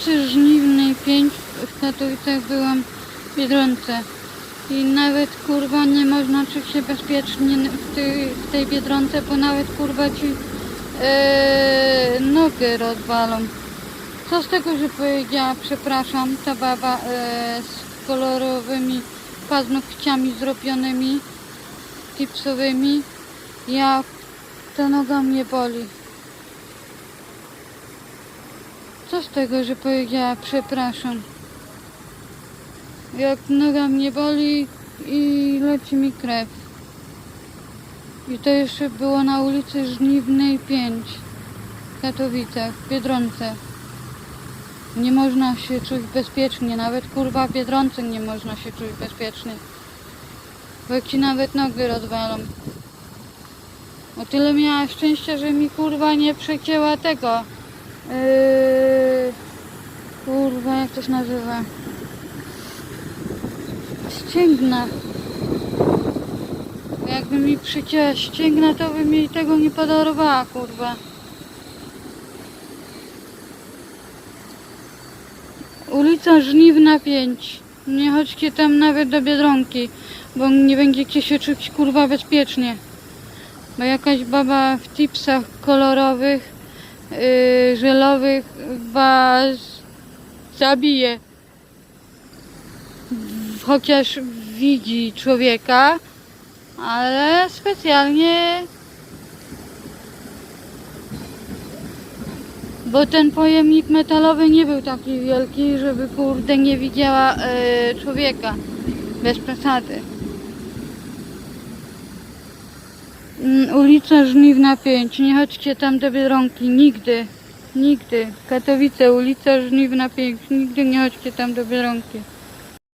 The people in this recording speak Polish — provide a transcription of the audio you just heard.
ulicy Żniwnej 5 w Katowicach byłam w Biedronce. I nawet kurwa nie można czuć się bezpiecznie w tej, w tej Biedronce, bo nawet kurwa ci e, nogę rozwalą. Co z tego, że powiedziała przepraszam, ta baba e, z kolorowymi paznokciami zrobionymi, tipsowymi. Ja, ta noga mnie boli. Co z tego, że powiedziała przepraszam? Jak noga mnie boli i leci mi krew. I to jeszcze było na ulicy Żniwnej 5 w Katowicach, w Biedronce. Nie można się czuć bezpiecznie, nawet kurwa w Biedronce nie można się czuć bezpiecznie. Bo ci nawet nogi rozwalą. O tyle miała szczęścia, że mi kurwa nie przecięła tego. Yy, kurwa, jak to się nazywa? Ścięgna. Jakby mi przycięła ścięgna, to by mi tego nie podarowała, kurwa. Ulica Żniwna 5. Nie chodźcie tam nawet do Biedronki, bo nie będziecie się czuć kurwa bezpiecznie. Bo jakaś baba w tipsach kolorowych, yy, żelowych was zabije. Chociaż widzi człowieka, ale specjalnie Bo ten pojemnik metalowy nie był taki wielki, żeby kurde nie widziała e, człowieka. Bez przesady. Mm, Ulica Żniwna 5. Nie chodźcie tam do Biedronki. Nigdy. Nigdy. Katowice, ulica Żniwna 5. Nigdy nie chodźcie tam do Biedronki.